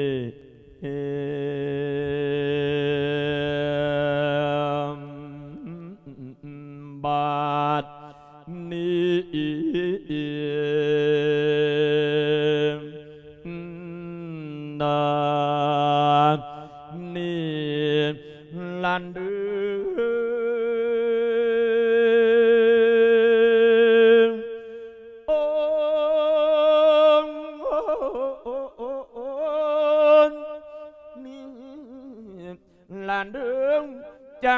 บ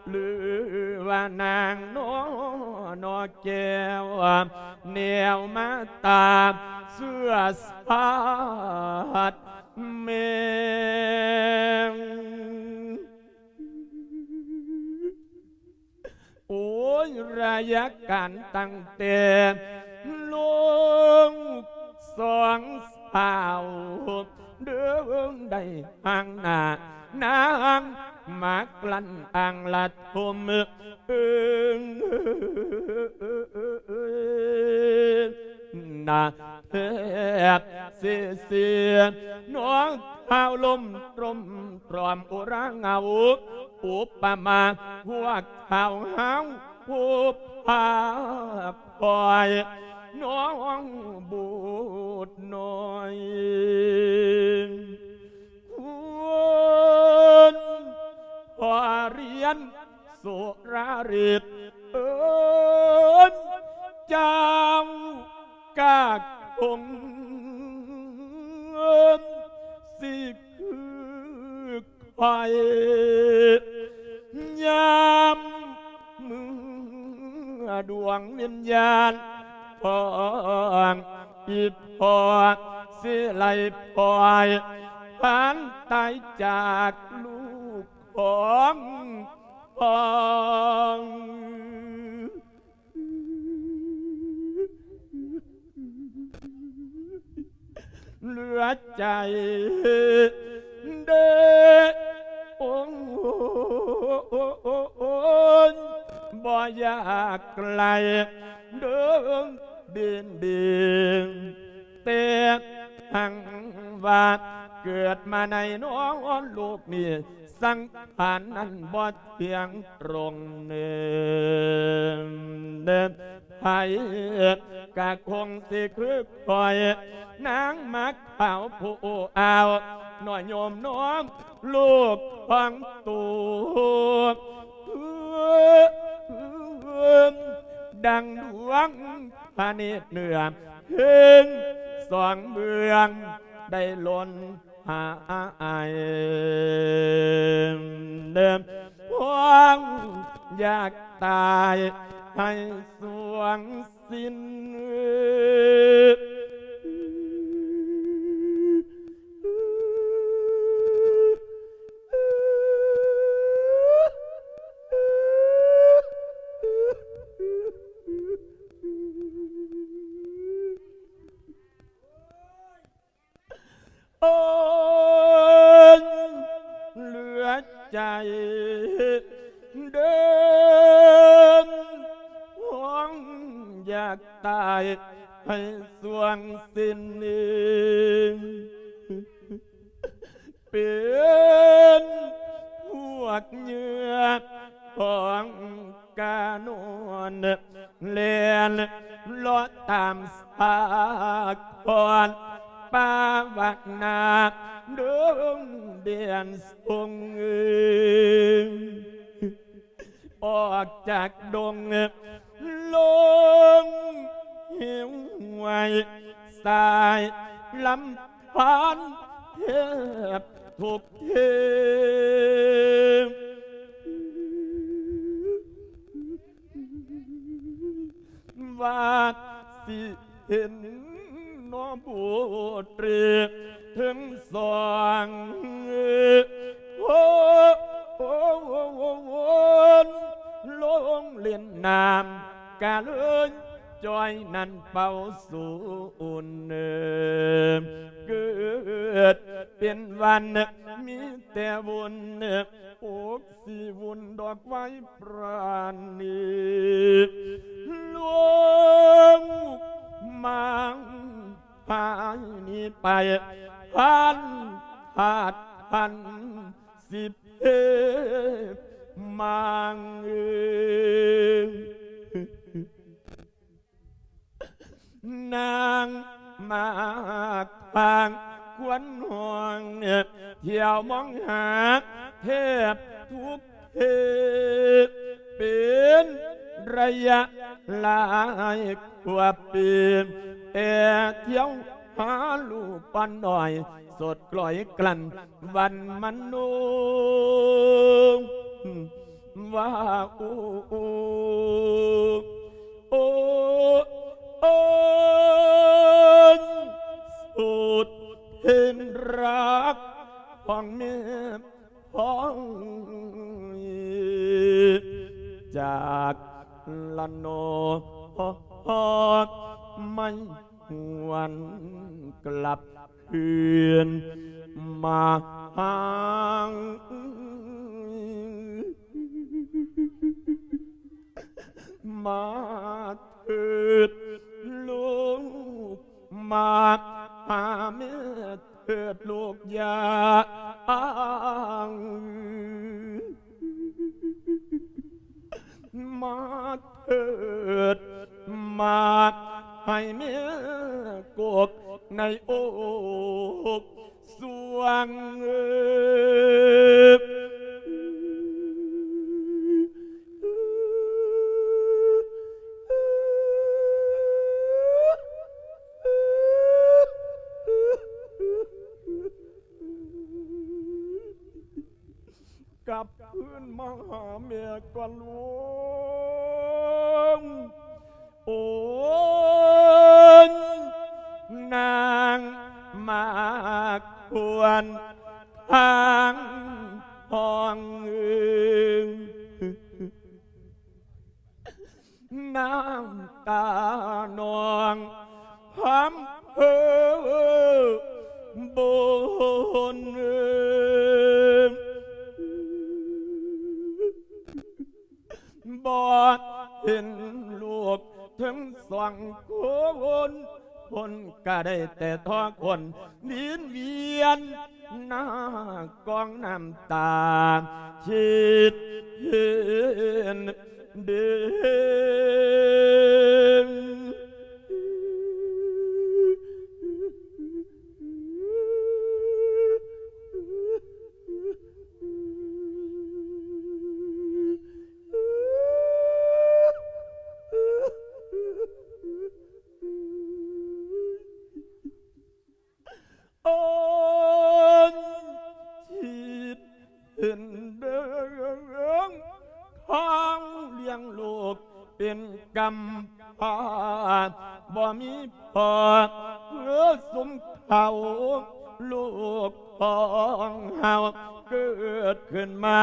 กให้สมบูรณ์นึกในเนียพานได้ก้าวเปลียงทะเลงอ่างเดิมแม่ใหญ่เอ้ยก้าวถึงนางหนัวมักเป่าหรือว่านางหนัวนอแก้วแนวมาตามเสื้อสัดเมงโอ้ยระยะการตั้งแต่ลงสองสาวเดินได้ห่างหน้านาง มากลันอ่างลัดทมเอนาเทบเสียเสียน้องข้าลมตรมตรอมอุราเงาอุปมาพวกข่าวหางผู้พาปล่อยน้องบูดน้อยคุณ พอเรียนสุราริตเอิญเจ้ากากคงเอิญสิคือใครยามมือดวงวิญญาณพองอิดพอสิไหลปล่อยผ่านตายจากลูก ของพองเหลือใจเด้องบ่อยากไกลเดินเดินเดินเตะหังว่า เกิดมาในน้องลูกนี่สังขารนั้นบ่เที่ยงตรงเนินเดินไผกะคงสิคือคอย นางมักเผาผู้เอาหน่อยโยมน้อมลูกฟังตัวดังดวงพระเนตรเหนือเห็นสองเมืองได้ล้น อายเดิมหวังอยากตายให้สวงสิ้นากตายให้สวงสิ้นเป็นพวกเหยื่อของกานวนเลียนลอดตามสากอนป้าวักนาดวงเดียนทรงเอิงออกจากดง ลงหิวไว้สายลำพานเทบทุกเทว่าสิเห็นน้อบูตรีถึงสองโอ้โอ้โอ้โอ้โอ้ลงเล่นน้ำ กาเลยจอยนันเป่าสูนเเกิดเป็นวันมีแต่บุญโอกสีบุญดอกไว้ปราณีลวงมังพายนี้ไปพันหาดพันสิบเอมังเอย นางมากพางควนห่วงเนี่ยเที่ยวมองหาเทพทุกเทพเป็นระยะหลายกว่าปีแต่เที่ยวหาลูกปันหน่อย สดกล่อยกลั่นวันมันนูว่าโอ้ รักของเมียของจากละโนไม่หวนกลับคืนมาหางมาเถิดลูกมาหาแม่เถิดลูกยาอ้างมาเถิดมาให้เมียกกในอกสวงเกลับพื้นมาหาเมียก่อนลูกโอ้ยนางมากควรทางห้องอื่นน้ำตานองหำเพอบน เห็นลูกถึงสองคนคนก็ได้แต่ท้อคนวินเวียนหน้ากองน้ำตาชิดเห็นเดือ มีพ่อเพื่อสมเขาลูกของเฮาเกิดขึ้นมา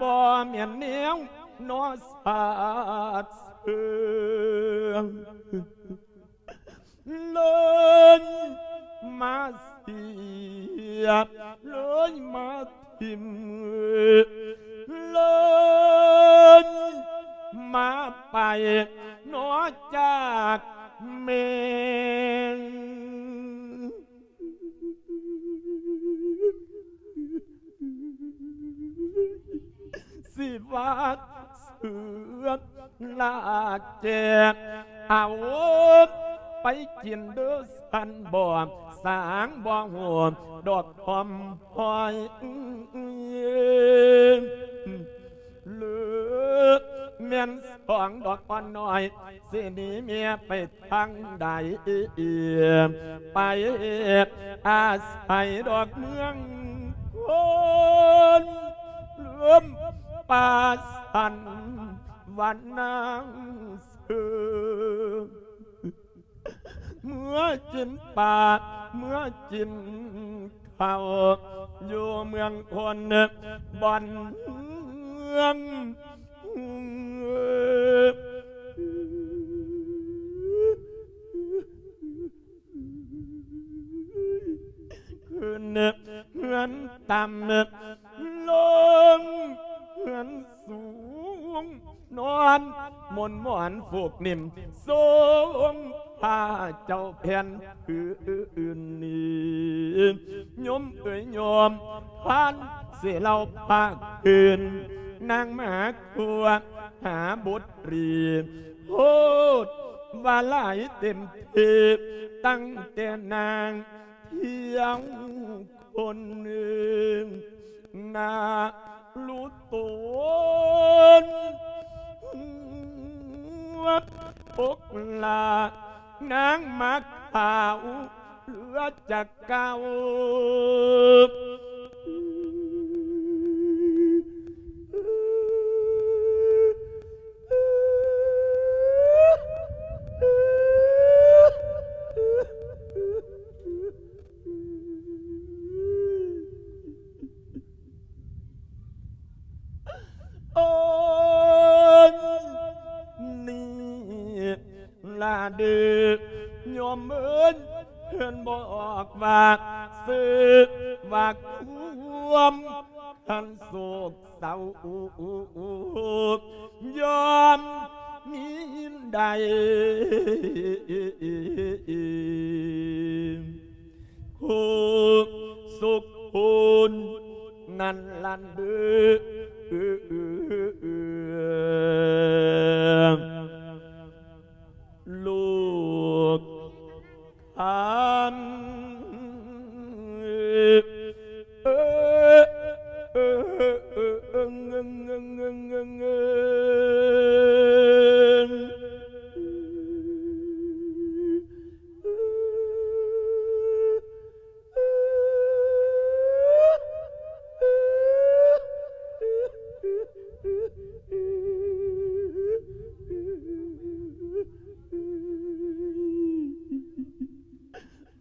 บ่เมียนเนียวนอสาดเสืองเลินมาเสียบเลยมาทิมเลินมาไปนอจาก เมงสิวัดเสือกลากแจกเอาไปกินเด้อสันบ่สางบ่หัวดอกหอมหอย มียนสองดอกอ่อนน้อยสิหนีเมียไปทางใดไปอาศัยดอกเมืองคนเลือมป่าสันวันนางเสือเมื่อกินปาเมื่อกินเขาอยู่เมืองคนบ่อนเมือง ต่ำลงเหือนสูง นอนมนหมอนฝูกนิ่มสูงพาเจ้าแผ่นคืออื่นนี้ยมเอ่ยยอมพานเสียเราภาคอื่นนางมาครัวหาบุตรีโพดว่าหลายเต็มทีตั้งแต่นางเที่ยง คนหนึ่งนารู้ตนวัดอกลานางมักขาวเหลือจากเก่า เพื่อนบอกว่าสึกว่าควมท่านโศกเศร้ายอมมีใดผูกสุขพูนนั่นลันดือ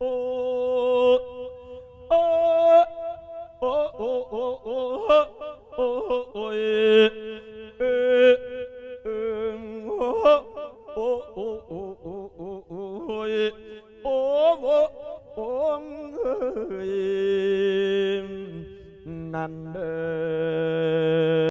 oh, oh, oh, oh, oh.